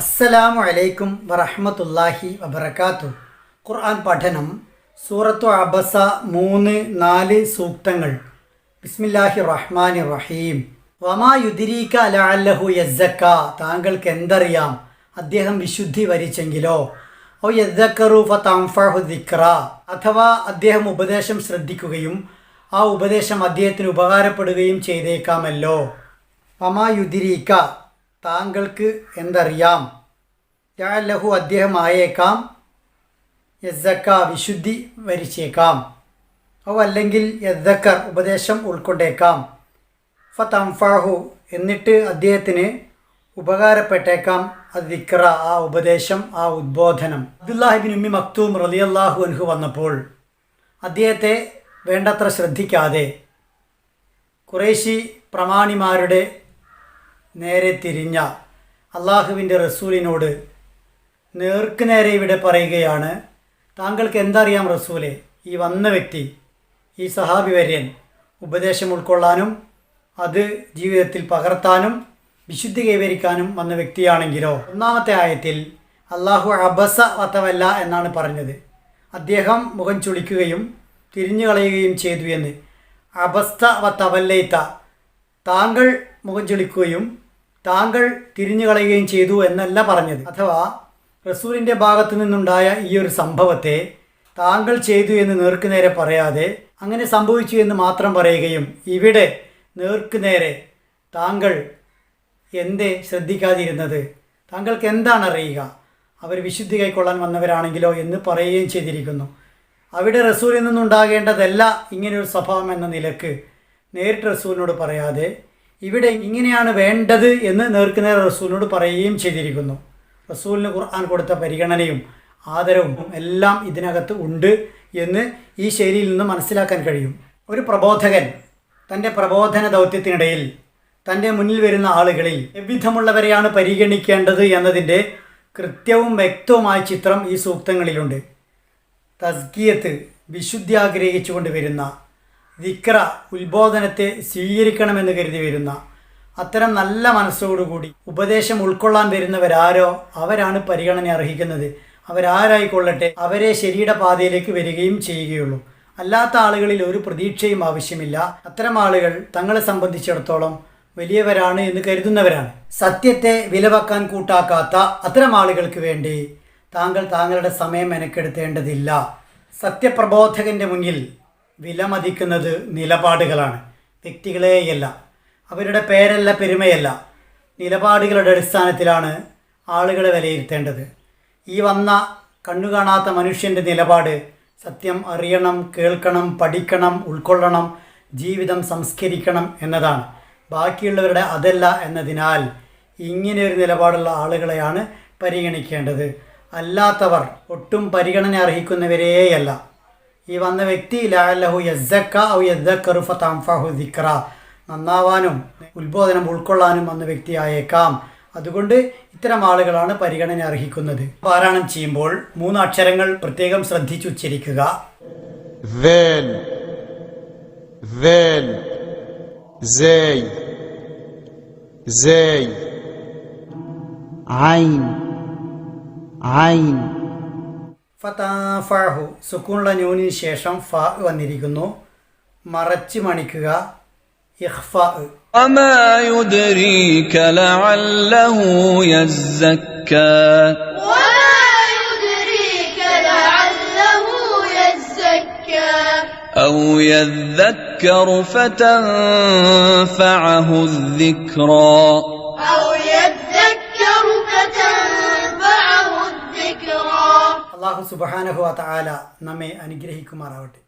അസ്സലാമു അലൈക്കും വറഹമത്തല്ലാഹി വബർക്കാത്തു ഖുർആൻ പഠനം സൂറത്തു അബസ മൂന്ന് നാല് സൂക്തങ്ങൾ. ബിസ്മില്ലാഹി റഹ്മാൻ റഹീം. വമാ യുദിരീക ലഅല്ലഹു യസ്സക്ക. താങ്കൾക്ക് എന്തറിയാം? അദ്ദേഹം വിശുദ്ധി വരിച്ചെങ്കിലോ? ഓ യദ്ദക്കറു ഫതംഫഹു ദിക്ര അഥവാ അദ്ദേഹം ഉപദേശം ശ്രദ്ധിക്കുകയും ആ ഉപദേശം അദ്ദേഹത്തിന് ഉപകാരപ്പെടുകയും ചെയ്തേക്കാമല്ലോ. വമാ യുദിരീക്ക താങ്കൾക്ക് എന്തറിയാം? ലഹു അദ്ദേഹം ആയേക്കാം യസ്സക്ക വിശുദ്ധി വരിച്ചേക്കാം. അവ അല്ലെങ്കിൽ യദ്ദക്കർ ഉപദേശം ഉൾക്കൊണ്ടേക്കാം. ഫതംഫാഹു എന്നിട്ട് അദ്ദേഹത്തിന് ഉപകാരപ്പെട്ടേക്കാം. അത് ദിക്ര ആ ഉപദേശം ആ ഉദ്ബോധനം. അബ്ദുല്ലാഹിബിൻ ഉമ്മി മക്തൂം റലിയല്ലാഹു അൻഹു വന്നപ്പോൾ അദ്ദേഹത്തെ വേണ്ടത്ര ശ്രദ്ധിക്കാതെ കുറേശി പ്രമാണിമാരുടെ നേരെ തിരിഞ്ഞ അള്ളാഹുവിന്റെ റസൂലിനോട് നേർക്ക് നേരെ ഇവിടെ പറയുകയാണ് താങ്കൾക്ക് എന്തറിയാം റസൂലെ ഈ വന്ന വ്യക്തി ഈ സഹാബി വര്യൻ ഉപദേശം ഉൾക്കൊള്ളാനും അത് ജീവിതത്തിൽ പകർത്താനും വിശുദ്ധി കൈവരിക്കാനും വന്ന വ്യക്തിയാണെങ്കിലോ? ഒന്നാമത്തെ ആയത്തിൽ അള്ളാഹു അബസ വത്തവല്ല എന്നാണ് പറഞ്ഞത്. അദ്ദേഹം മുഖം ചുളിക്കുകയും തിരിഞ്ഞു കളയുകയും ചെയ്തു എന്ന്. അബസ്ത വത്തവല്ലയിത്ത താങ്കൾ മുഖം ചുളിക്കുകയും താങ്കൾ തിരിഞ്ഞു കളയുകയും ചെയ്തു എന്നല്ല പറഞ്ഞത്. അഥവാ റസൂലിന്റെ ഭാഗത്തു നിന്നുണ്ടായ ഈ ഒരു സംഭവത്തെ താങ്കൾ ചെയ്തു എന്ന് നേർക്കുനേരെ പറയാതെ അങ്ങനെ സംഭവിച്ചു എന്ന് മാത്രം പറയുകയും ഇവിടെ നേർക്കുനേരെ താങ്കൾ എന്തേ ശ്രദ്ധിക്കാതിരുന്നത്? താങ്കൾക്ക് എന്താണ് അറിയുക? അവർ വിശുദ്ധി കൈക്കൊള്ളാൻ വന്നവരാണെങ്കിലോ എന്ന് പറയുകയും ചെയ്തിരിക്കുന്നു. അവിടെ റസൂലിൽ നിന്നുണ്ടാകേണ്ടതല്ല ഇങ്ങനെയൊരു സ്വഭാവം എന്ന നിലയ്ക്ക് നേരിട്ട് റസൂലിനോട് പറയാതെ ഇവിടെ ഇങ്ങനെയാണ് വേണ്ടത് എന്ന് നേർക്കുനേർ റസൂലിനോട് പറയുകയും ചെയ്തിരിക്കുന്നു. റസൂലിന് ഖുർആൻ കൊടുത്ത പരിഗണനയും ആദരവും എല്ലാം ഇതിനകത്ത് ഉണ്ട് എന്ന് ഈ ശൈലിയിൽ നിന്ന് മനസ്സിലാക്കാൻ കഴിയും. ഒരു പ്രബോധകൻ തന്റെ പ്രബോധന ദൗത്യത്തിനിടയിൽ തന്റെ മുന്നിൽ വരുന്ന ആളുകളിൽ എവിധമുള്ളവരെയാണ് പരിഗണിക്കേണ്ടത് എന്നതിന്റെ കൃത്യവും വ്യക്തവുമായ ചിത്രം ഈ സൂക്തങ്ങളിലുണ്ട്. തസ്കിയത്ത് വിശുദ്ധി ആഗ്രഹിച്ചുകൊണ്ട് വരുന്ന ദിക്ര ഉത്ബോധനത്തെ സ്വീകരിക്കണമെന്ന് കരുതി വരുന്ന അത്തരം നല്ല മനസ്സോടുകൂടി ഉപദേശം ഉൾക്കൊള്ളാൻ വരുന്നവരാരോ അവരാണ് പരിഗണന അർഹിക്കുന്നത്. അവരാരായിക്കൊള്ളട്ടെ അവരെ ശരിയുടെ പാതയിലേക്ക് വരികയും ചെയ്യുകയുള്ളൂ. അല്ലാത്ത ആളുകളിൽ ഒരു പ്രതീക്ഷയും ആവശ്യമില്ല. അത്തരം ആളുകൾ തങ്ങളെ സംബന്ധിച്ചിടത്തോളം വലിയവരാണ് എന്ന് കരുതുന്നവരാണ്. സത്യത്തെ വിലവെക്കാൻ കൂട്ടാക്കാത്ത അത്തരം ആളുകൾക്ക് വേണ്ടി താങ്കൾ താങ്കളുടെ സമയം മെനക്കെടുത്തേണ്ടതില്ല. സത്യപ്രബോധകന്റെ മുന്നിൽ വിലമതിക്കുന്നത് നിലപാടുകളാണ്. വ്യക്തികളെയല്ല. അവരുടെ പേരല്ല പെരുമയല്ല. നിലപാടുകളുടെ അടിസ്ഥാനത്തിലാണ് ആളുകളെ വിലയിരുത്തേണ്ടത്. ഈ വന്ന കണ്ണുകാണാത്ത മനുഷ്യന്റെ നിലപാട് സത്യം അറിയണം കേൾക്കണം പഠിക്കണം ഉൾക്കൊള്ളണം ജീവിതം സംസ്കരിക്കണം എന്നതാണ്. ബാക്കിയുള്ളവരുടെ അതല്ല എന്നതിനാൽ ഇങ്ങനെ ഒരു നിലപാടുള്ള ആളുകളെയാണ് പരിഗണിക്കേണ്ടത്. അല്ലാത്തവർ ഒട്ടും പരിഗണന അർഹിക്കുന്നവരേയല്ല. ഈ വന്ന വ്യക്തി ലാലഹു യസ്സക്ക ഔ ദിക്ര നന്നാവാനും ഉത്ബോധനം ഉൾക്കൊള്ളാനും വന്ന വ്യക്തിയായേക്കാം. അതുകൊണ്ട് ഇത്തരം ആളുകളാണ് പരിഗണന അർഹിക്കുന്നത്. പാരായണം ചെയ്യുമ്പോൾ മൂന്ന് അക്ഷരങ്ങൾ പ്രത്യേകം ശ്രദ്ധിച്ചുച്ചരിക്കുക ഐൻ ഐൻ ഫതാഫഹു സുക്കൂണുള്ള ന്യൂനിന് ശേഷം ഫ വന്നിരിക്കുന്നു മറച്ച് മണിക്കുക ഇഹ്ഫ وما يدريك لعله يزكى وما يدريك لعله يزكى أو يذكر فتنفعه الذكرى അള്ളാഹു സുബാനഹു താല നമ്മെ അനുഗ്രഹിക്കുമാറാവട്ടെ.